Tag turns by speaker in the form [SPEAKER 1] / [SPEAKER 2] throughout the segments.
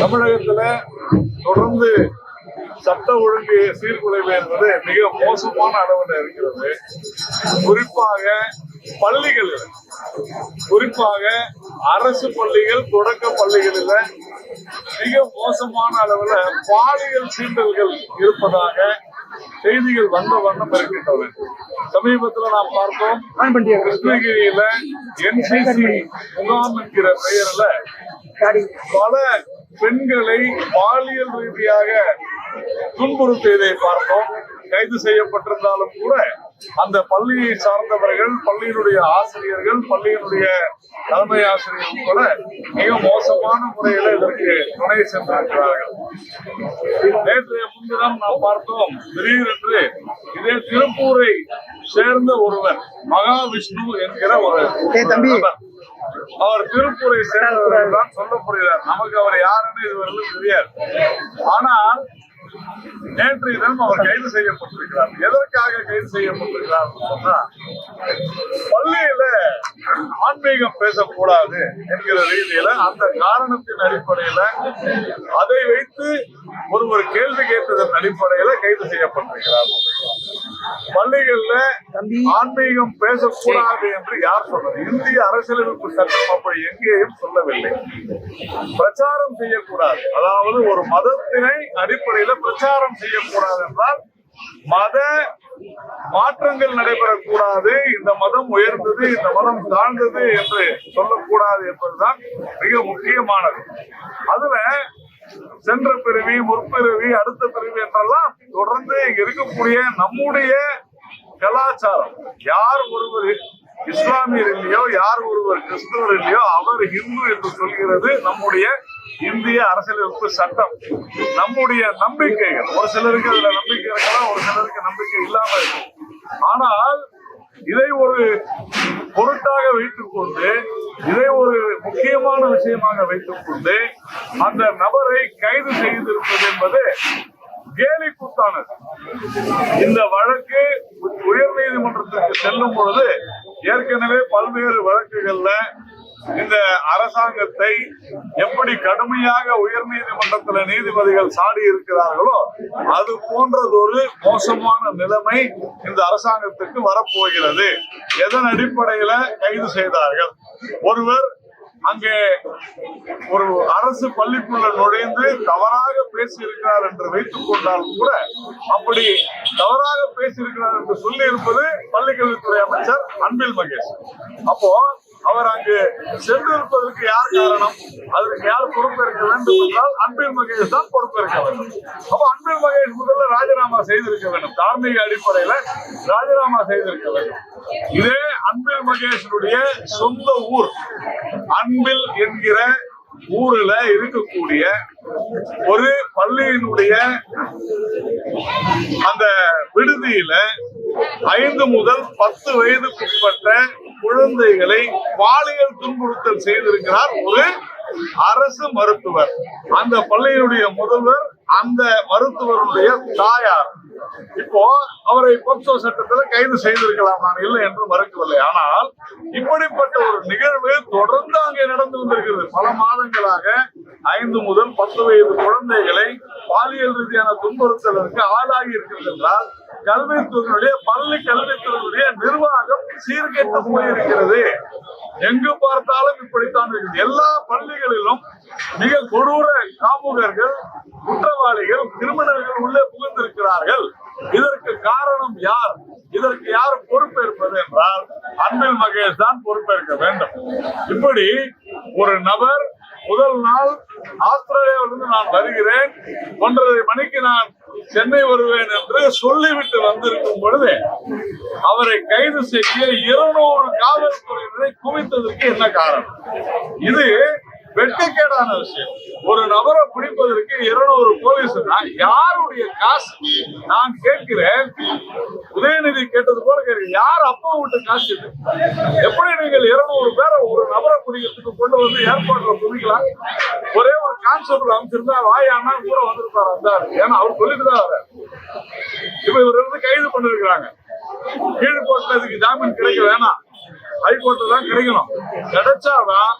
[SPEAKER 1] தமிழகத்துல தொடர்ந்து சட்ட ஒழுங்கு சீர்குலைவு என்பது மிக மோசமான அளவில் இருக்கிறது. குறிப்பாக பள்ளிகளில். குறிப்பாக அரசு பள்ளிகள் தொடக்க பள்ளிகளில் மிக மோசமான அளவில் பாலியல் சீண்டல்கள் இருப்பதாக செய்திகள் வந்த வண்ணம் இருக்கின்றன சமீபத்தில் நாம் பார்த்தோம் கிருஷ்ணகிரியில என்சிசி முகாம் என்கிற பெயர்ல பல பெண்களை பாலியல் ரீதியாக துன்புறுத்தியதை பார்த்தோம். கைது செய்யப்பட்டிருந்தாலும் கூட அந்த பள்ளியை சார்ந்தவர்கள் பள்ளியினுடைய ஆசிரியர்கள் பள்ளியினுடைய தலைமை ஆசிரியர் உட்பட மிக மோசமான முறையில் இதற்கு துணை சென்றிருக்கிறார்கள். நேற்றைய முன்தினம் நாம் பார்த்தோம் திடீரென்று இதே திருப்பூரை சேர்ந்த ஒருவர் மகாவிஷ்ணு என்கிற ஒரு. அவர் திருப்பூரை சேர்ந்தவர் தான் சொல்லப்படுகிறார் நமக்கு அவர் யாருன்னு இதுவரையிலும் தெரியாது. ஆனால் நேற்று தினம் அவர் கைது செய்யப்பட்டிருக்கிறார். எதற்காக கைது செய்யப்பட்டிருக்கிறார் சொன்னா பள்ளியில ஆன்மீகம் பேசக்கூடாது என்கிற ரீதியில அந்த காரணத்தின் அடிப்படையில அதை வைத்து ஒருவர் கேள்வி கேட்டதன் அடிப்படையில கைது செய்யப்பட்டிருக்கிறார். பள்ளிகள்ல ஆன்மீகம் பேசக்கூடாது என்று யார் சொன்னது? இந்திய அரசியலமைப்பு சட்டம் அப்படி எங்கேயும் சொல்லவில்லை. பிரச்சாரம் செய்யக்கூடாது. அதாவது ஒரு மதத்தினை அடிப்படையில பிரச்சாரம் செய்யக்கூடாது என்றால் மத மாற்றங்கள் நடைபெறக்கூடாது இந்த மதம் உயர்ந்தது இந்த மதம் தாழ்ந்தது என்று சொல்லக்கூடாது என்பதுதான் மிக முக்கியமானது. அதுல சென்ற பிறவி முற்பிறவி அடுத்த பிறவி என்றெல்லாம் தொடர்ந்து இருக்கக்கூடிய நம்முடைய கலாச்சாரம். யார் ஒருவர் இஸ்லாமியர் இல்லையோ யார் ஒருவர் கிறிஸ்தவர் இல்லையோ அவர் ஹிந்து என்று சொல்கிறது நம்முடைய இந்திய அரசியலமைப்பு சட்டம் நம்முடைய நம்பிக்கைகள். ஒரு சிலருக்கு அதுல நம்பிக்கை இருக்கலாம் ஒரு சிலருக்கு நம்பிக்கை இல்லாம இருக்கும். ஆனால் இதை ஒரு பொருட்டாக வைத்துக் கொண்டு இதை ஒரு முக்கியமான விஷயமாக வைத்துக் கொண்டு அந்த நபரை கைது செய்திருப்பது என்பது கேலி கூத்தானது இந்த வழக்கு உயர் நீதிமன்றத்திற்கு செல்லும் பொழுது ஏற்கனவே பல்வேறு வழக்குகள்ல இந்த அரசாங்கத்தை எப்படி கடுமையாக உயர் நீதிமன்றத்தில் நீதிபதிகள் சாடி இருக்கிறார்களோ அது போன்றதொரு மோசமான நிலைமை இந்த அரசாங்கத்துக்கு வரப்போகிறது. எதன் அடிப்படையில கைது செய்தார்கள்? ஒருவர் அங்கே ஒரு அரசு பள்ளிக்குள்ள நுழைந்து தவறாக பேசியிருக்கிறார் என்று வைத்துக் கொண்டாலும் கூட அப்படி தவறாக பேசியிருக்கிறார் என்று சொல்லி இருப்பது பள்ளிக்கல்வித்துறை அமைச்சர் அன்பில் மகேஷ். அப்போ அவர் அங்கு சென்றிருப்பதற்கு யார் காரணம்? அதற்கு யார் பொறுப்பேற்க வேண்டும் என்றால் அன்பில் மகேஷ் தான் பொறுப்பேற்க வேண்டும். அப்ப அன்பில் மகேஷ் முதல்ல ராஜினாமா செய்திருக்க வேண்டும். தார்மீக அடிப்படையில ராஜினாமா செய்திருக்க வேண்டும். இதே அன்பில் மகேஷனுடைய சொந்த ஊர் அன்பில் என்கிற ஊர்ல இருக்கக்கூடிய ஒரு பள்ளியினுடைய அந்த விடுதியில ஐந்து முதல் பத்து வயதுக்குட்பட்ட குழந்தைகளை பாலியல் துன்புறுத்தல் செய்திருக்கிறார் ஒரு அரசு மருத்துவர். அந்த பள்ளியினுடைய முதல்வர் அந்த மருத்துவருடைய தாயார். இப்போ அவரை போக்சோ சட்டத்தில் கைது செய்திருக்கலாம் நான் இல்லை என்று மறுக்கவில்லை. ஆனால் இப்படிப்பட்ட ஒரு நிகழ்வு தொடர்ந்து அங்கே நடந்து வந்திருக்கிறது. பல மாதங்களாக ஐந்து முதல் பத்து வயது குழந்தைகளை பாலியல் ரீதியான துன்புறுத்தலுக்கு ஆளாகி இருக்கிறது என்றால் கல்வித்துறையுடைய பள்ளி கல்வித்துறையுடைய நிர்வாகம் சீர்கெட்டு போயிருக்கிறது. எங்கு பார்த்தாலும் இப்படித்தான் இருக்குது. எல்லா பள்ளிகளிலும் மிக கொடூர காமுகர்கள் குற்றவாளிகள் கிரிமினல்கள் உள்ளே புகுந்திருக்கிறார்கள். இதற்கு காரணம் யார்? இதற்கு யார் பொறுப்பேற்பது என்றால் அன்பில் மகேஷ் தான் பொறுப்பேற்க வேண்டும். இப்படி ஒரு நபர் முதல் நாள் ஆஸ்திரேலியாவிலிருந்து நான் வருகிறேன். ஒன்றரை மணிக்கு நான் சென்னை வருவேன் என்று சொல்லிவிட்டு வந்திருக்கும் பொழுது அவரை கைது செய்ய இருநூறு காவல்துறையினரை குவித்ததற்கு என்ன காரணம்? இது வெட்டுக்கேடான விஷயம். ஒரு நபரை பிடிப்பதற்கு இருநூறு போலீஸ் யாருடைய காசு? நான் கேட்கிறேன். உதயநிதி கேட்டது போல கேட்கிறேன். யார் அப்பா விட்டு காசு இது? எப்படி நீங்கள் இருநூறு பேரை ஒரு நபரை பிடிக்கிறதுக்கு கொண்டு வந்து ஏற்பாடுல குவிக்கலாம்? ஒரே ஒரு கான்செப்ட் அமைச்சிருந்தா வாயானா கூட வந்திருப்பாரு அந்த ஏன்னா அவர் சொல்லிட்டு தான் வர இப்ப இவர் இருந்து கைது பண்ணிருக்கிறாங்க. கீழ் போட்டதுக்கு ஜாமீன் கிடைக்க வேணாம். ஹைகோர்ட்ல தான் கிடைக்கணும். கிடைச்சாதான்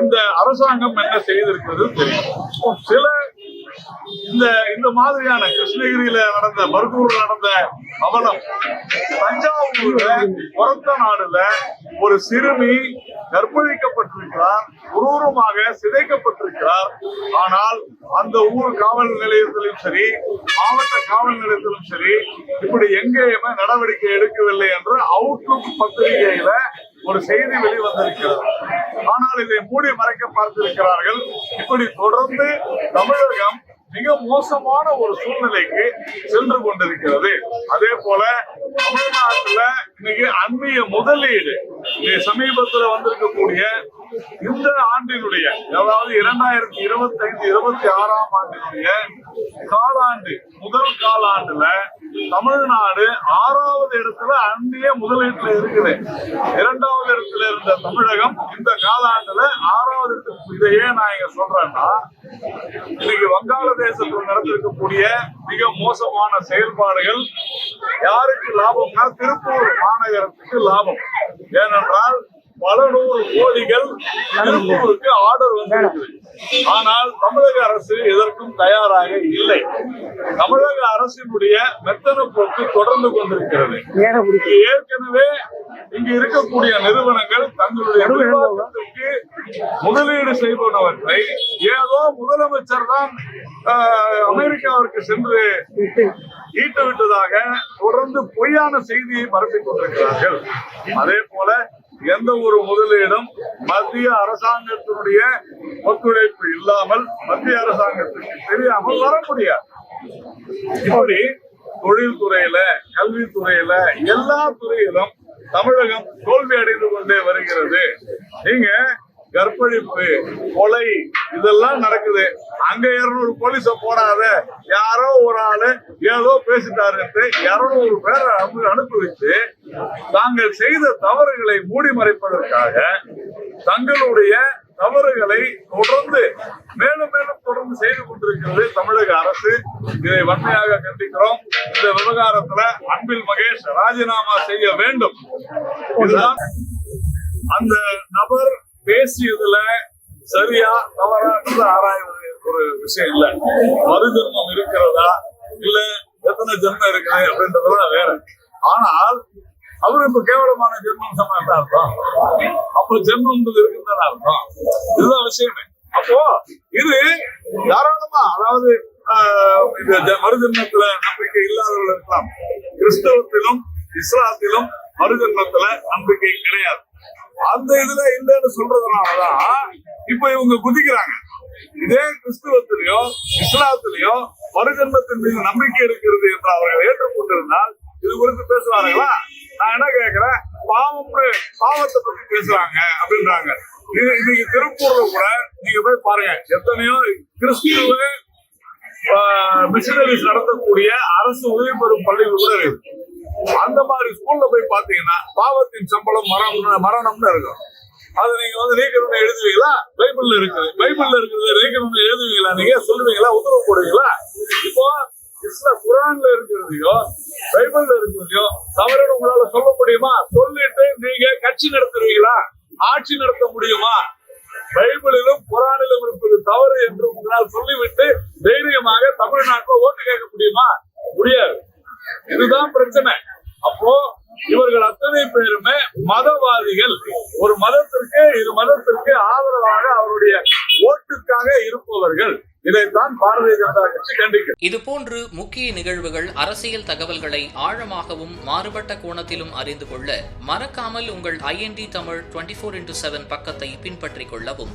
[SPEAKER 1] இந்த அரசாங்கம் என்ன செய்திருக்கிறது தெரியும். சில இந்த இந்த மாதிரியான கிருஷ்ணகிரியில நடந்த மருக்கூர்ல நடந்த அவலம் தஞ்சாவூர்ல புறத்த நாடுல ஒரு சிறுமி கற்பழிக்கப்பட்டிருக்கிறார் குரூரமாக சிதைக்கப்பட்டிருக்கிறார். ஆனால் அந்த ஊர் காவல் நிலையத்திலும் சரி மாவட்ட காவல் நிலையத்திலும் சரி இப்படி எங்கேயுமே நடவடிக்கை எடுக்கவில்லை என்று அவுட்லுக் பத்திரிகையில ஒரு செய்தி வெளிவந்திருக்கிறது. ஆனால் இதை மூடி மறைக்க பார்த்திருக்கிறார்கள். இப்படி தொடர்ந்து தமிழகம் மிக மோசமான ஒரு சூழ்நிலைக்கு சென்று கொண்டிருக்கிறது. அதே போல தமிழ்நாட்டுல இன்னைக்கு அந்நிய முதலீடு சமீபத்துல வந்திருக்கக்கூடிய இந்த ஆண்டினுடைய அதாவது இரண்டாயிரத்தி இருபத்தி ஐந்து இருபத்தி ஆறாம் ஆண்டினுடைய காலாண்டு முதல் காலாண்டுல தமிழ்நாடு ஆறாவது இடத்துல அந்நிய முதலீட்டுல இருக்குது. இரண்டாவது இடத்துல இருந்த தமிழகம் இந்த காலாண்டுல ஆறாவது இடத்துக்கு இதையே நான் இங்க சொல்றேன்னா இன்னைக்கு வங்காளதேசத்தில் நடந்திருக்கக்கூடிய மிக மோசமான செயல்பாடுகள் யாருக்கு லாபம்னா திருப்பூர் மாநகரத்துக்கு லாபம். ஏனென்றால் பல நூறு கோடிகள் திருப்பூருக்கு ஆர்டர் வந்திருக்கு ஆனால் தமிழக அரசு எதற்கும் தயாராக இல்லை. தமிழக அரசினுடைய மெத்தன போக்கு தொடர்ந்து கொண்டிருக்கிறது. ஏற்கனவே இங்கு இருக்கக்கூடிய நிறுவனங்கள் தங்களுடைய முதலீடு செய்பவர்களை. ஏதோ முதலமைச்சர் தான் அமெரிக்காவிற்கு சென்று ஈட்டு விட்டதாக தொடர்ந்து பொய்யான செய்தியை பரப்பிக் கொண்டிருக்கிறார்கள். அதே போல எந்த ஒரு முதலீடும் மத்திய அரசாங்கத்தினுடைய ஒத்துழைப்பு இல்லாமல் மத்திய அரசாங்கத்துக்கு தெரியாமல் வர முடியாது. இப்படி தொழில்துறையில கல்வித்துறையில எல்லா துறையிலும் தமிழகம் தோல்வி அடைந்து கொண்டே வருகிறது. நீங்க கற்பழிப்பு கொலை இதெல்லாம் நடக்குது. அங்க இருநூறு போலீஸ போடாத. யாரோ ஒரு ஆளு ஏதோ பேசிட்டாருன்ட்டு இருநூறு பேரை அனுப்பி வச்சு தாங்கள் செய்த தவறுகளை மூடி மறைப்பதற்காக தங்களுடைய தவறுகளை தொடர்ந்து மேலும் மேலும் தொடர்ந்து செய்து கொண்டிருக்கிறது தமிழக அரசு. இதை வன்மையாக கண்டிக்கிறோம். இந்த விவகாரத்துல அன்பில் மகேஷ் ராஜினாமா செய்ய வேண்டும். இதுதான் அந்த நபர் பேசியதுல சரியா தவறான்றது ஆராய ஒரு விஷயம் இல்ல. மறுஜன்மம் இருக்கிறதா இல்ல எத்தனை ஜென்மம் இருக்குது அப்படின்றதெல்லாம் வேற. ஆனால் அவரு இப்ப கேவலமான ஜென்மம் சொன்னா என்ன அர்த்தம். அப்ப ஜென்மம் இருக்குன்னு அர்த்தம். இதுதான் விஷயமே. அப்போ இது தாராளமா அதாவது ஆஹ், மறுஜென்மத்துல நம்பிக்கை இல்லாதவர்கள் இருக்கலாம். கிறிஸ்தவத்திலும் இஸ்லாத்திலும் மறுஜென்மத்துல நம்பிக்கை கிடையாது. அந்த இதுல இல்லைன்னு சொல்றதுனாலதான் இப்ப இவங்க குதிக்கிறாங்க. இதே கிறிஸ்துவத்திலேயோ இஸ்லாத்திலேயோ மறுஜன்மத்தின் மீது நம்பிக்கை இருக்கிறது என்று அவர்கள் ஏற்றுக்கொண்டிருந்தால் இது குறித்து பேசுவார்களா? நான் என்ன கேட்கிறேன்? பாவம் பாவத்தை பத்தி பேசுறாங்க அப்படின்றாங்க. இது இன்னைக்கு திருப்பூர்ல கூட நீங்க போய் பாருங்க. எத்தனையோ கிறிஸ்துவ மிஷனரிஸ் நடத்தக்கூடிய அரசு உதவி பெறும் பள்ளிகள் கூட இருக்கு. அந்த மாதிரி ஸ்கூல்ல போய் பாத்தீங்கன்னா பாவத்தின் சம்பளம் மரணம் மரணம்னு இருக்கும். அது நீங்க வந்து நீக்கணும்னு எழுதுவீங்களா? பைபிள்ல இருக்குது. பைபிள்ல இருக்கிறது நீக்கணும்னு எழுதுவீங்களா? நீங்க சொல்லுவீங்களா? உத்தரவு போடுவீங்களா? இப்போ இஸ்ல குரான்ல இருக்கிறதையோ பைபிள்ல இருக்கிறதையோ தவறுன்னு உங்களால சொல்ல முடியுமா? சொல்லிட்டு நீங்க கட்சி நடத்துவீங்களா? ஆட்சி நடத்த முடியுமா? பைபிள் தவறு என்று உங்களால் சொல்லிவிட்டு தைரியமாக தமிழ்நாட்டில் ஓட்டு கேட்க முடியுமா? முடியாது. இதுதான் பிரச்சனை. அப்போ இவர்கள் அத்தனை பேருமே மதவாதிகள். ஒரு மதத்திற்கு இரு மதத்திற்கு ஆதரவாக அவருடைய ஓட்டுக்காக இருப்பவர்கள். இதைத்தான் பாரதிய ஜனதா கட்சி கண்டிக்கிறது.
[SPEAKER 2] இதுபோன்று முக்கிய நிகழ்வுகள் அரசியல் தகவல்களை ஆழமாகவும் மாறுபட்ட கோணத்திலும் அறிந்து கொள்ள மறக்காமல் உங்கள் IND Tamil twenty four into seven பக்கத்தை பின்பற்றிக் கொள்ளவும்.